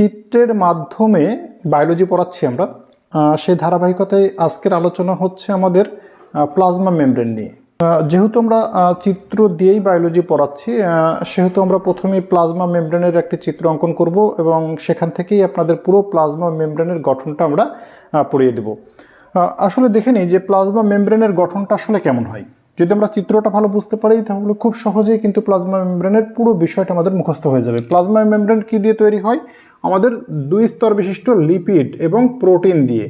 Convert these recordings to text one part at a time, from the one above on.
চিত্রের মাধ্যমে বায়োলজি পড়াচ্ছি আমরা। সেই ধারাবাহিকতায় আজকের আলোচনা হচ্ছে আমাদের প্লাজমা মেমব্রেন নিয়ে। যেহেতু আমরা চিত্র দিয়েই বায়োলজি পড়াচ্ছি সেহেতু আমরা প্রথমে প্লাজমা মেমব্রেনের একটি চিত্র অঙ্কন করব এবং সেখান থেকেই আপনাদের পুরো প্লাজমা মেমব্রেনের গঠনটা আমরা পড়িয়ে দেব। আসলে দেখে নিই যে প্লাজমা মেমব্রেনের গঠনটা আসলে কেমন হয়। যদি আমরা চিত্রটা ভালো বুঝতে পারি, তাহলে খুব সহজেই কিন্তু প্লাজমা মেমব্রেনের পুরো বিষয়টা আমাদের মুখস্থ হয়ে যাবে। প্লাজমা মেমব্রেন কী দিয়ে তৈরি হয়? আমাদের দুই স্তর বিশিষ্ট লিপিড এবং প্রোটিন দিয়ে।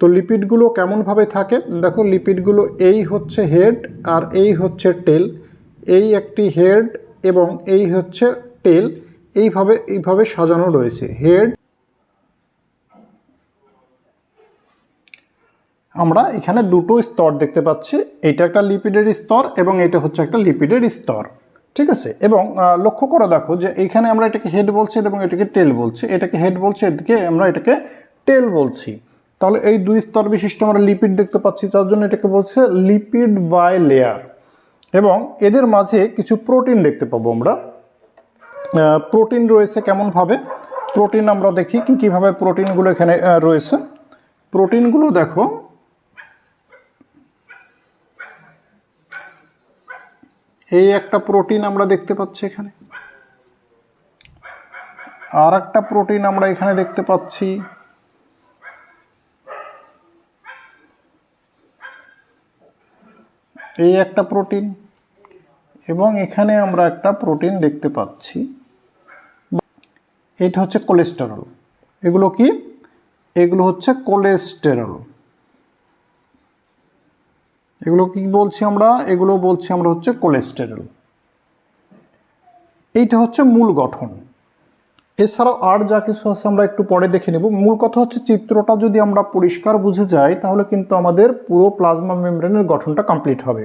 তো লিপিডগুলো কেমনভাবে থাকে? দেখো, লিপিডগুলো এই হচ্ছে হেড আর এই হচ্ছে টেল। এই একটি হেড এবং এই হচ্ছে টেল। এইভাবে এইভাবে সাজানো রয়েছে। হেড আমরা এখানে দুটো স্তর দেখতে পাচ্ছি। এটা একটা লিপিডের স্তর এবং এটা হচ্ছে একটা লিপিডের স্তর। ঠিক আছে? এবং লক্ষ্য করে দেখো যে এইখানে আমরা এটাকে হেড বলছি এবং এটাকে টেল বলছি। এটাকে হেড বলছি, এদিকে আমরা এটাকে টেল বলছি। তাহলে এই দুই স্তর বিশিষ্ট আমরা লিপিড দেখতে পাচ্ছি, তার জন্য এটাকে বলছে লিপিড বাই লেয়ার এবং এদের মাঝে কিছু প্রোটিন দেখতে পাবো আমরা। প্রোটিন রয়েছে কেমনভাবে? প্রোটিন আমরা দেখি কী, কীভাবে প্রোটিনগুলো এখানে রয়েছে। প্রোটিনগুলো দেখো এই একটা প্রোটিন আমরা দেখতে পাচ্ছি এখানে। আর একটা প্রোটিন আমরা এখানে দেখতে পাচ্ছি। এই একটা প্রোটিন এবং এখানে আমরা একটা প্রোটিন দেখতে পাচ্ছি। এটা হচ্ছে কোলেস্টেরল এগুলো কি? এগুলো হচ্ছে কোলেস্টেরল এগুলো কি বলছি আমরা? এগুলো বলছি আমরা হচ্ছে কোলেস্টেরল এইটা হচ্ছে মূল গঠন। এছাড়াও আর যা কিছু আছে আমরা একটু পরে দেখে নেব। মূল কথা হচ্ছে চিত্রটা যদি আমরা পরিষ্কার বুঝে যাই, তাহলে কিন্তু আমাদের পুরো প্লাজমা মেমব্রেনের গঠনটা কমপ্লিট হবে।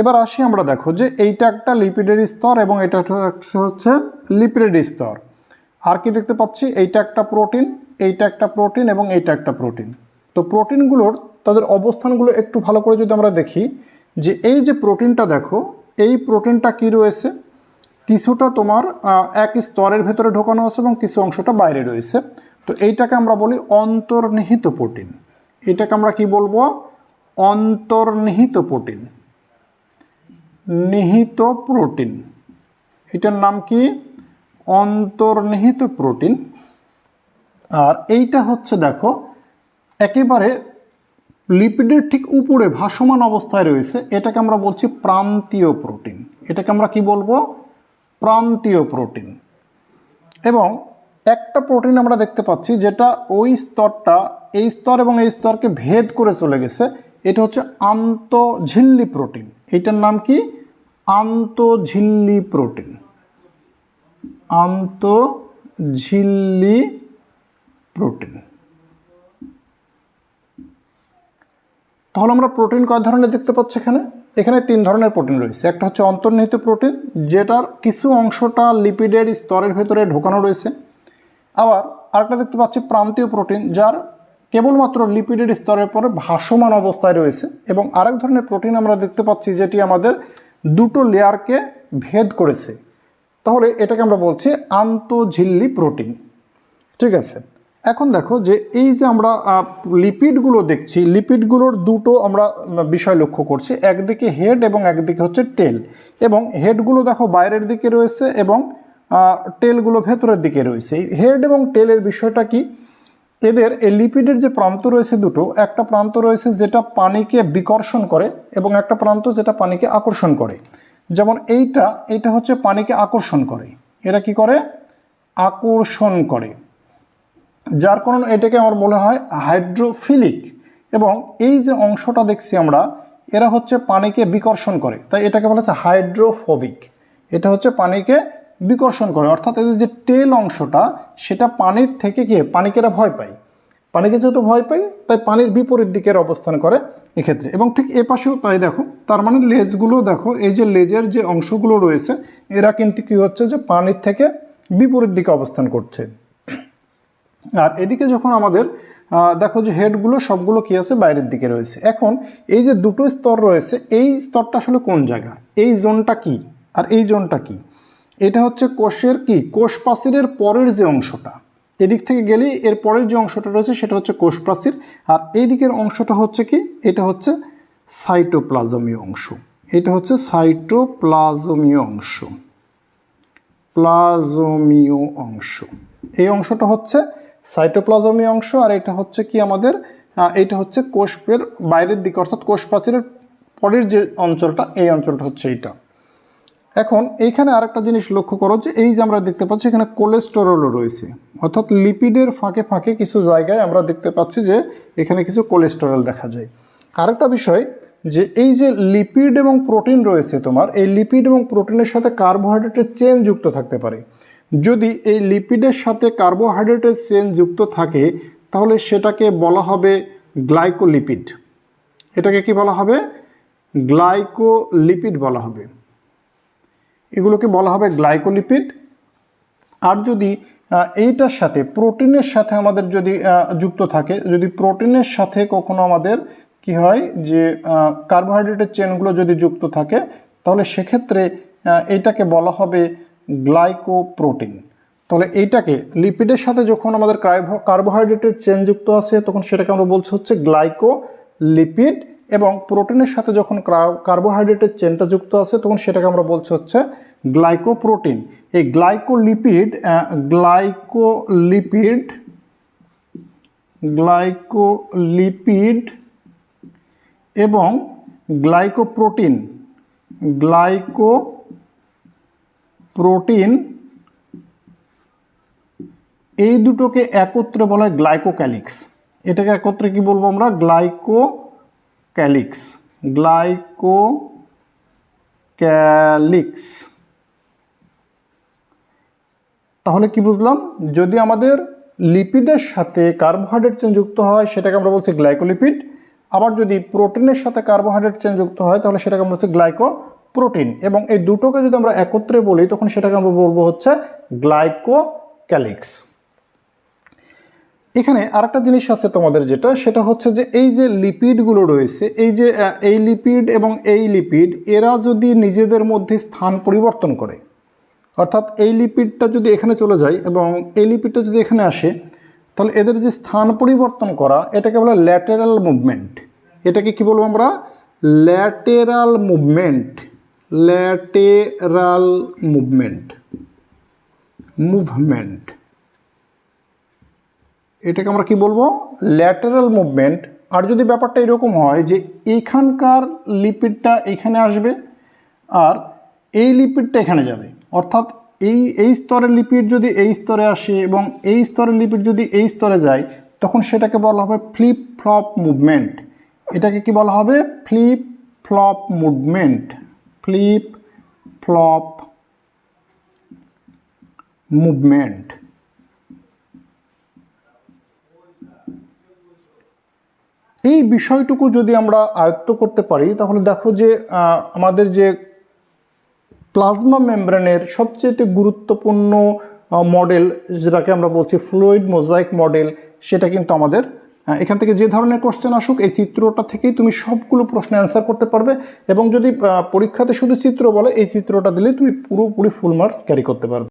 এবার আসি আমরা দেখো যে এইটা একটা লিপিডের স্তর এবং এটা হচ্ছে লিপিডের স্তর। আর কি দেখতে পাচ্ছি? এইটা একটা প্রোটিন এইটা একটা প্রোটিন এবং এইটা একটা প্রোটিন তো প্রোটিনগুলোর তাদের অবস্থানগুলো একটু ভালো করে যদি আমরা দেখি, যে এই যে প্রোটিনটা দেখো, এই প্রোটিনটা কি রয়েছে? কিছুটা তোমার এক স্তরের ভেতরে ঢোকানো আছে এবং কিছু অংশটা বাইরে রয়েছে। তো এইটাকে আমরা বলি অন্তর্নিহিত প্রোটিন। এটাকে আমরা কি বলব? অন্তর্নিহিত প্রোটিন। নিহিত প্রোটিন। এটার নাম কি? অন্তর্নিহিত প্রোটিন। আর এইটা হচ্ছে দেখো, একেবারে লিপিডের ঠিক উপরে ভাসমান অবস্থায় রয়েছে, এটাকে আমরা বলছি প্রান্তীয় প্রোটিন। এটাকে আমরা কি বলব? প্রান্তীয় প্রোটিন। এবং একটা প্রোটিন আমরা দেখতে পাচ্ছি যেটা ওই স্তরটা, এই স্তর এবং এই স্তরকে ভেদ করে চলে গেছে, এটা হচ্ছে আন্তঝিল্লি প্রোটিন। এটার নাম কি? আন্তঝিল্লি প্রোটিন। আন্তঝিল্লি প্রোটিন। তাহলে আমরা প্রোটিন কয় ধরনের দেখতে পাচ্ছি এখানে? এখানে তিন ধরনের প্রোটিন রয়েছে। একটা হচ্ছে অন্তর্নিহিত প্রোটিন যেটার কিছু অংশটা লিপিডের স্তরের ভেতরে ঢোকানো রয়েছে। আবার আরেকটা দেখতে পাচ্ছি প্রান্তীয় প্রোটিন যার কেবলমাত্র লিপিডের স্তরের পরে ভাসমান অবস্থায় রয়েছে। এবং আরেক ধরনের প্রোটিন আমরা দেখতে পাচ্ছি, যেটি আমাদের দুটো লেয়ারকে ভেদ করেছে। তাহলে এটাকে আমরা বলছি আন্তঝিল্লি প্রোটিন ঠিক আছে? এখন দেখো যে এই যে আমরা লিপিডগুলো দেখছি, লিপিডগুলোর দুটো আমরা বিষয় লক্ষ্য করছি, একদিকে হেড এবং একদিকে হচ্ছে টেল। এবং হেডগুলো দেখো বাইরের দিকে রয়েছে এবং টেলগুলো ভেতরের দিকে রয়েছে। হেড এবং টেলের বিষয়টা কি? এদের এই লিপিডের যে প্রান্ত রয়েছে দুটো, একটা প্রান্ত রয়েছে যেটা পানিকে বিকর্ষণ করে এবং একটা প্রান্ত যেটা পানিকে আকর্ষণ করে। যেমন এইটা এটা হচ্ছে পানিকে আকর্ষণ করে। এরা কি করে? আকর্ষণ করে। যার কারণে এটাকে আমার বলা হয় হাইড্রোফিলিক। এবং এই যে অংশটা দেখছি আমরা, এরা হচ্ছে পানিকে বিকর্ষণ করে। তাই এটাকে বলা হচ্ছে হাইড্রোফোবিক। এটা হচ্ছে পানিকে বিকর্ষণ করে। অর্থাৎ এদের যে টেল অংশটা, সেটা পানির থেকে গিয়ে পানিকে এরা ভয় পায়। পানিকে যেহেতু ভয় পাই তাই পানির বিপরীত দিকের অবস্থান করে এক্ষেত্রে। এবং ঠিক এ পাশেও তাই দেখো, তার মানে লেজগুলো দেখো, এই যে লেজের যে অংশগুলো রয়েছে, এরা কিন্তু কী হচ্ছে যে পানির থেকে বিপরীত দিকে অবস্থান করছে। আর এদিকে যখন আমাদের দেখো যে হেডগুলো সবগুলো কি আছে? বাইরের দিকে রয়েছে। এখন এই যে দুটো স্তর রয়েছে, এই স্তরটা আসলে কোন জায়গা? এই জোনটা কি? আর এই জোনটা কি? এটা হচ্ছে কোষের কি? কোষ প্রাচীরের পরের যে অংশটা। এদিক থেকে গেলেই এর পরের যে অংশটা রয়েছে, সেটা হচ্ছে কোষ প্রাচীর আর এই দিকের অংশটা হচ্ছে কি? এটা হচ্ছে সাইটোপ্লাজমীয় অংশ। এটা হচ্ছে সাইটোপ্লাজমীয় অংশ। প্লাজমীয় অংশ। এই অংশটা হচ্ছে সাইটোপ্লাজমীয় অংশ আর এটা হচ্ছে কি আমাদের এটা হচ্ছে কোষের বাইরের দিকে, অর্থাৎ কোষ প্রাচীরের পরের যে অঞ্চলটা, এই অঞ্চলটা হচ্ছে এইটা। এখন এইখানে আরেকটা জিনিস লক্ষ্য করো যে এই যে আমরা দেখতে পাচ্ছি এখানে কোলেস্টেরলও রয়েছে, অর্থাৎ লিপিডের ফাঁকে ফাঁকে কিছু জায়গায় আমরা দেখতে পাচ্ছি যে এখানে কিছু কোলেস্টেরল দেখা যায়। আরেকটা বিষয় যে এই যে লিপিড এবং প্রোটিন রয়েছে তোমার, এই লিপিড এবং প্রোটিনের সাথে কার্বোহাইড্রেটের চেন যুক্ত থাকতে পারে। যদি এই লিপিডের সাথে কার্বোহাইড্রেটের চেন যুক্ত থাকে তাহলে সেটাকে বলা হবে গ্লাইকোলিপিড এটাকে কি বলা হবে? গ্লাইকোলিপিড বলা হবে। এগুলোকে বলা হবে গ্লাইকোলিপিড আর যদি এইটার সাথে প্রোটিনের সাথে আমাদের যদি যুক্ত থাকে যদি প্রোটিনের সাথে কখনো আমাদের কি হয় যে কার্বোহাইড্রেটের চেনগুলো যদি যুক্ত থাকে তাহলে সেক্ষেত্রে আহ, এইটাকে বলা হবে গ্লাইকোপ্রোটিন। তাহলে এইটাকে লিপিডের সাথে যখন আমাদের কার্বো- কার্বোহাইড্রেটের চেন যুক্ত আছে, তখন সেটাকে আমরা বলছি হচ্ছে গ্লাইকো লিপিড এবং প্রোটিনের সাথে যখন কার্বোহাইড্রেটের চেনটা যুক্ত আছে, তখন সেটাকে আমরা বলছি হচ্ছে গ্লাইকোপ্রোটিন এই গ্লাইকোলিপিড গ্লাইকোলিপিড গ্লাইকোলিপিড এবং গ্লাইকোপ্রোটিন গ্লাইকো প্রোটিন, এই দুটোকে একত্রে বলা হয় গ্লাইকোক্যালিক্স। এটাকে একত্রে কি বলব আমরা? গ্লাইকো ক্যালিক্স গ্লাইকো ক্যালিক্স তাহলে কি বুঝলাম? যদি আমাদের লিপিডের সাথে কার্বোহাইড্রেট চেন যুক্ত হয়, সেটাকে আমরা বলছি গ্লাইকোলিপিড। আবার যদি প্রোটিনের সাথে কার্বোহাইড্রেট চেন যুক্ত হয়, তাহলে সেটাকে আমরা বলছি গ্লাইকো প্রোটিন এবং এই দুটোকে যদি আমরা একত্রে বলি, তখন সেটাকে আমরা বলব হচ্ছে গ্লাইকো ক্যালিক্স এখানে আরেকটা জিনিস আছে তোমাদের যেটা, সেটা হচ্ছে যে এই যে লিপিডগুলো রয়েছে, এই যে এই লিপিড এবং এই লিপিড, এরা যদি নিজেদের মধ্যে স্থান পরিবর্তন করে, অর্থাৎ এই লিপিডটা যদি এখানে চলে যায় এবং এই লিপিডটা যদি এখানে আসে, তাহলে এদের যে স্থান পরিবর্তন করা, এটাকে বলে ল্যাটেরাল মুভমেন্ট। এটাকে কি বলব আমরা? Lateral movement. Lateral movement. Movement. এটাকে আমরা কি বলব? Lateral movement. আর যদি ব্যাপারটা এরকম হয় যে এইখানকার লিপিডটা এখানে আসবে আর এই লিপিডটা এখানে যাবে, অর্থাৎ এই এই স্তরের লিপিড যদি এই স্তরে আসে এবং এই স্তরের লিপিড যদি এই স্তরে যায়, তখন সেটাকে বলা হবে ফ্লিপ ফ্লপ মুভমেন্ট। এটাকে কি বলা হবে? Flip flop movement. Flip flop movement এই বিষয়টুকু যদি আমরা আয়ত্ত করতে পারি, তাহলে দেখো যে আমাদের যে প্লাজমা মেমব্রেনের সবচেয়ে গুরুত্বপূর্ণ মডেল, যেটাকে আমরা বলছি ফ্লুইড মোজাইক মডেল, সেটা কিন্তু আমাদের এখান থেকে যে ধরনের কোশ্চেন আসুক, এই চিত্রটা থেকেই তুমি সবগুলো প্রশ্নের অ্যান্সার করতে পারবে এবং যদি পরীক্ষাতে শুধু চিত্র বলে, এই চিত্রটা দিলে তুমি পুরোপুরি ফুল মার্কস ক্যারি করতে পারবে।